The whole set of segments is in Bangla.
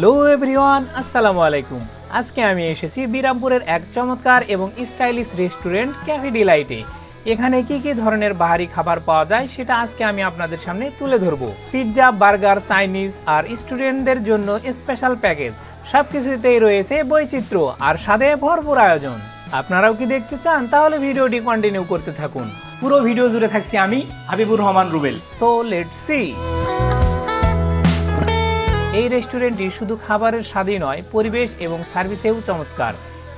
হ্যালো এভরিওয়ান, আসসালামু আলাইকুম। আজকে আমি এসেছি বিরামপুরের এক চমৎকার এবং স্টাইলিশ রেস্টুরেন্ট ক্যাফে ডিলাইটে। এখানে কি কি ধরনের বাহারি খাবার পাওয়া যায় সেটা আজকে আমি আপনাদের সামনে তুলে ধরবো। পিৎজা, বার্গার, চাইনিজ আর স্টুডেন্টদের জন্য স্পেশাল প্যাকেজ। সব কিছুতেই রয়েছে বৈচিত্র্য আর স্বাদে ভরপুর আয়োজন। আপনারাও কি দেখতে চান তাহলে ভিডিওটি কন্টিনিউ করতে থাকুন। পুরো ভিডিও জুড়ে থাকছি আমি Habibur Rahman Rubel. So let see. এই রেস্টুরেন্টটি শুধু খাবারের স্বাদই নয়, পরিবেশ এবং সার্ভিসেও চমৎকার।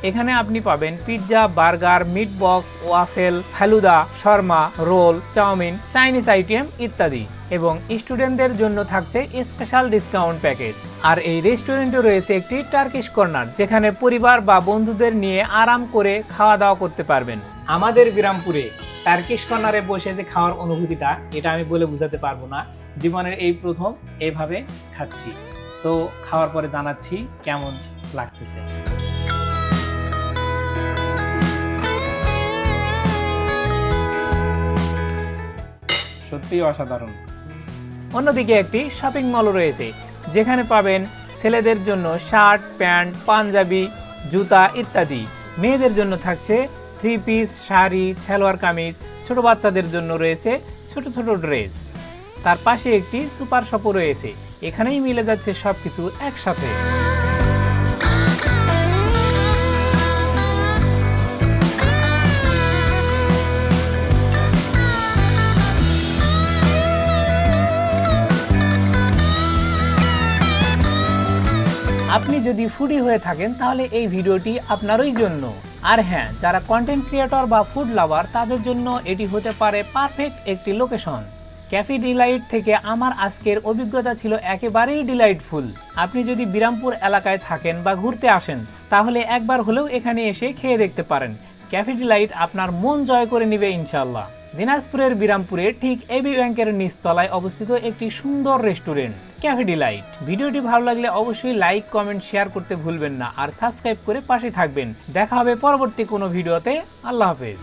এখানে আপনি পাবেন pizza, burger, meat box, waffle, falooda, Sharma, roll, chowmein, Chinese item ইত্যাদি এবং স্টুডেন্টদের জন্য থাকছে স্পেশাল ডিসকাউন্ট প্যাকেজ। আর এই রেস্টুরেন্টে রয়েছে একটি টার্কিশ কর্নার, যেখানে পরিবার বা বন্ধুদের নিয়ে আরাম করে খাওয়া দাওয়া করতে পারবেন। আমাদের বিরামপুরে টার্কিশ কর্নারে বসে যে খাওয়ার অনুভূতিটা, এটা আমি বলে বোঝাতে পারব না। জীবনের এই প্রথম, এভাবে খাচ্ছি। তো খাওয়ার পরে জানাচ্ছি কেমন লাগতেছে। সত্যিই অসাধারণ। অন্যদিকে একটি শপিং মলও রয়েছে, যেখানে পাবেন ছেলেদের জন্য শার্ট, প্যান্ট, পাঞ্জাবি, জুতা ইত্যাদি। মেয়েদের জন্য থাকছে থ্রি পিস শাড়ি, সালোয়ার কামিজ, ছোট বাচ্চাদের জন্য রয়েছে ছোট ছোট ড্রেস তার পাশে একটি সুপার শপও রয়েছে এখানেই মিলে যাচ্ছে সবকিছু একসাথে। আপনি যদি ফুডি হয়ে থাকেন, তাহলে এই ভিডিওটি আপনারই জন্য। আর হ্যাঁ যারা কন্টেন্ট ক্রিয়েটর বা ফুড লাভার তাদের জন্য এটি হতে পারে পারফেক্ট একটি লোকেশন ক্যাফে ডিলাইট থেকে আমার আজকের অভিজ্ঞতা ছিল একেবারেই ডিলাইটফুল আপনি যদি বিরামপুর এলাকায় থাকেন বা ঘুরতে আসেন, তাহলে একবার হলেও এখানে এসে খেয়ে দেখতে পারেন। ক্যাফে ডিলাইট আপনার মন জয় করে নেবে ইনশাল্লাহ দিনাজপুরের বিরামপুরে ঠিক এবি ব্যাংকের নিচতলায় অবস্থিত একটি সুন্দর রেস্টুরেন্ট ক্যাফে ডিলাইট ভিডিওটি ভালো লাগলে অবশ্যই লাইক কমেন্ট শেয়ার করতে ভুলবেন না। আর সাবস্ক্রাইব করে পাশে থাকবেন। দেখা হবে পরবর্তী কোনো ভিডিওতে। আল্লাহ হাফেজ।